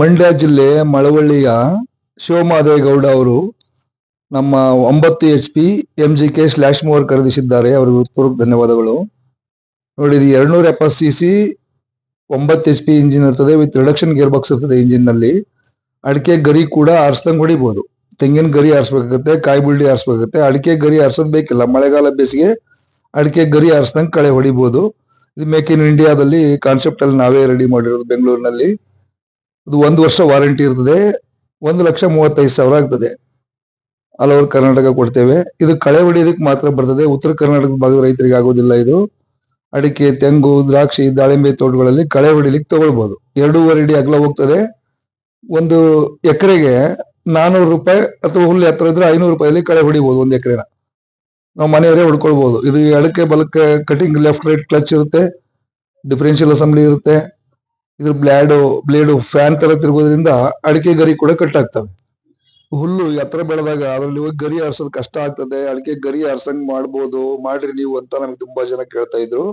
ಮಂಡ್ಯ ಜಿಲ್ಲೆ ಮಳವಳ್ಳಿಯ ಶಿವಮಾದೇಗೌಡ ಅವರು ನಮ್ಮ ಒಂಬತ್ತು H P M G K slash mower ಖರೀದಿಸಿದ್ದಾರೆ. ಅವರಿಗೆ ಪೂರ್ವಕ ಧನ್ಯವಾದಗಳು. ನೋಡಿ, ಇದು ಎರಡ್ನೂರ ಎಪ್ಪತ್ತು ಸಿ ಸಿ, ಒಂಬತ್ತು ಎಚ್ ಪಿ ಇಂಜಿನ್ ಇರ್ತದೆ, ವಿತ್ ರಿಡಕ್ಷನ್ ಗೇರ್ ಬಾಕ್ಸ್ ಇರ್ತದೆ ಇಂಜಿನ್ನಲ್ಲಿ ಅಡಿಕೆ ಗರಿ ಕೂಡ ಆರಿಸ್ದಂಗೆ ಹೊಡಿಬಹುದು ತೆಂಗಿನ ಗರಿ ಆರಿಸ್ಬೇಕಾಗತ್ತೆ, ಕಾಯಿ ಬುಳ್ಳಿ ಆರಿಸ್ಬೇಕಾಗತ್ತೆ. ಅಡಿಕೆ ಗರಿ ಆರಿಸೋದ್ ಬೇಕಿಲ್ಲ. ಮಳೆಗಾಲ ಬೇಸಿಗೆ ಅಡಿಕೆ ಗರಿ ಆರಿಸ್ದಂಗೆ ಕಳೆ ಹೊಡಿಬಹುದು ಇದು ಮೇಕ್ ಇನ್ ಇಂಡಿಯಾದಲ್ಲಿ ಕಾನ್ಸೆಪ್ಟ್ ಅಲ್ಲಿ ನಾವೇ ರೆಡಿ ಮಾಡಿರೋದು ಬೆಂಗಳೂರಿನಲ್ಲಿ ಇದು ಒಂದು ವರ್ಷ ವಾರಂಟಿ ಇರ್ತದೆ. ಒಂದು ಲಕ್ಷ ಮೂವತ್ತೈದು ಸಾವಿರ ಆಗ್ತದೆ. ಆಲ್ ಓವರ್ ಕರ್ನಾಟಕ ಕೊಡ್ತೇವೆ. ಇದು ಕಳೆ ಹೊಡಿಯೋದಕ್ಕೆ ಮಾತ್ರ ಬರ್ತದೆ. ಉತ್ತರ ಕರ್ನಾಟಕ ಭಾಗದ ರೈತರಿಗೆ ಆಗೋದಿಲ್ಲ ಇದು. ಅಡಿಕೆ, ತೆಂಗು, ದ್ರಾಕ್ಷಿ, ದಾಳಿಂಬೆ ತೋಟಗಳಲ್ಲಿ ಕಳೆ ಹೊಡಿಲಿಕ್ಕೆ ತಗೊಳ್ಬಹುದು ಎರಡೂವರೆ ಅಡಿ ಅಗಲ ಹೋಗ್ತದೆ. ಒಂದು ಎಕರೆಗೆ ನಾನೂರು ರೂಪಾಯಿ ಅಥವಾ ಹುಲ್ಲು ಹತ್ರ ಇದ್ರೆ ಐನೂರು ರೂಪಾಯಲ್ಲಿ ಕಳೆ ಹೊಡಿಬಹುದು ಒಂದು ಎಕರೆನ. ನಾವು ಮನೆಯವರೇ ಹೊಡ್ಕೊಳ್ಬಹುದು ಇದು ಎಡಕ್ಕೆ ಬಲಕ್ಕೆ ಕಟಿಂಗ್ ಲೆಫ್ಟ್ ರೈಟ್ ಕ್ಲಚ್ ಇರುತ್ತೆ. ಡಿಫರೆನ್ಷಿಯಲ್ ಅಸೆಂಬ್ಲಿ ಇರುತ್ತೆ. ಇದ್ರ ಬ್ಲಾಡು ಬ್ಲೇಡು ಫ್ಯಾನ್ ತರ ತಿರುಗೋದ್ರಿಂದ ಅಡಿಕೆ ಗರಿ ಕೂಡ ಕಟ್ ಆಗ್ತವೆ. ಹುಲ್ಲು ಎತ್ತರ ಬೆಳೆದಾಗ ಅದರಲ್ಲಿ ಹೋಗಿ ಗರಿ ಆರ್ಸೋದು ಕಷ್ಟ ಆಗ್ತದೆ. ಅಡಿಕೆ ಗರಿ ಆರ್ಸಂಗ್ ಮಾಡ್ಬೋದು, ಮಾಡ್ರಿ ನೀವು ಅಂತ ನಮ್ಗೆ ತುಂಬಾ ಜನ ಕೇಳ್ತಾ ಇದ್ರು.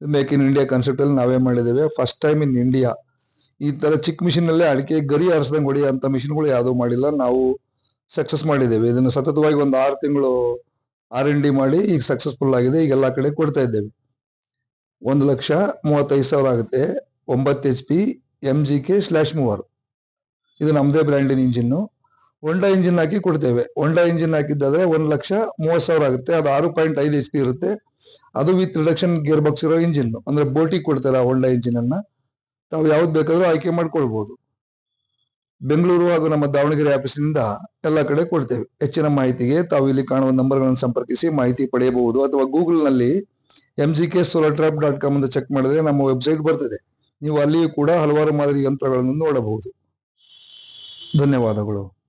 ಮೇಕ್ ಇನ್ ಇಂಡಿಯಾ ಕಾನ್ಸೆಪ್ಟ್ ಅಲ್ಲಿ ನಾವೇ ಮಾಡಿದ್ದೇವೆ. ಫಸ್ಟ್ ಟೈಮ್ ಇನ್ ಇಂಡಿಯಾ ಈ ತರ ಚಿಕ್ಕ ಮಿಷಿನ್ ಅಲ್ಲೇ ಅಡಿಕೆ ಗರಿ ಆರಿಸ್ದಂಗ್ ಹೊಡಿಯೋಂತ ಮಿಷಿನ್ಗಳು ಯಾವ್ದು ಮಾಡಿಲ್ಲ. ನಾವು ಸಕ್ಸಸ್ ಮಾಡಿದ್ದೇವೆ. ಇದನ್ನು ಸತತವಾಗಿ ಒಂದು ಆರು ತಿಂಗಳು ಆರ್ ಎನ್ ಡಿ ಮಾಡಿ ಈಗ ಸಕ್ಸಸ್ಫುಲ್ ಆಗಿದೆ. ಈಗ ಎಲ್ಲಾ ಕಡೆ ಕೊಡ್ತಾ ಇದ್ದೇವೆ. ಒಂದು ಲಕ್ಷ ಮೂವತ್ತೈದು ಸಾವಿರ ಆಗುತ್ತೆ. ಒಂಬತ್ತು H P M G K slash mower. ಇದು ನಮ್ಮದೇ ಬ್ರ್ಯಾಂಡಿನ ಇಂಜಿನ್ನು ಹೊಂಡಾ ಇಂಜಿನ್ ಹಾಕಿ ಕೊಡ್ತೇವೆ. ಹೊಂಡಾ ಇಂಜಿನ್ ಹಾಕಿದ್ದಾದ್ರೆ ಒಂದು ಲಕ್ಷ ಮೂವತ್ತು ಸಾವಿರ ಆಗುತ್ತೆ. ಅದು ಆರು ಪಾಯಿಂಟ್ ಐದು ಎಚ್ ಪಿ ಇರುತ್ತೆ. ಅದು ವಿತ್ ರಿಡಕ್ಷನ್ ಗೇರ್ ಬಾಕ್ಸ್ ಇರೋ ಇಂಜಿನ್ ಅಂದ್ರೆ ಬೋಟಿಗೆ ಕೊಡ್ತಾರೆ ಆ ಹೊಂಡಾ ಇಂಜಿನನ್ನು ತಾವು ಯಾವ್ದು ಬೇಕಾದರೂ ಆಯ್ಕೆ ಮಾಡ್ಕೊಳ್ಬೋದು. ಬೆಂಗಳೂರು ಹಾಗೂ ನಮ್ಮ ದಾವಣಗೆರೆ ಆಫೀಸಿನಿಂದ ಎಲ್ಲ ಕಡೆ ಕೊಡ್ತೇವೆ. ಹೆಚ್ಚಿನ ಮಾಹಿತಿಗೆ ತಾವು ಇಲ್ಲಿ ಕಾಣುವ ನಂಬರ್ಗಳನ್ನು ಸಂಪರ್ಕಿಸಿ ಮಾಹಿತಿ ಪಡೆಯಬಹುದು. ಅಥವಾ ಗೂಗಲ್ನಲ್ಲಿ M G K solar trap dot com ಅಂತ ಚೆಕ್ ಮಾಡಿದ್ರೆ ನಮ್ಮ ವೆಬ್ಸೈಟ್ ಬರ್ತದೆ. ನೀವು ಅಲ್ಲಿಯೂ ಕೂಡ ಹಲವಾರು ಮಾದರಿ ಯಂತ್ರಗಳನ್ನು ನೋಡಬಹುದು. ಧನ್ಯವಾದಗಳು.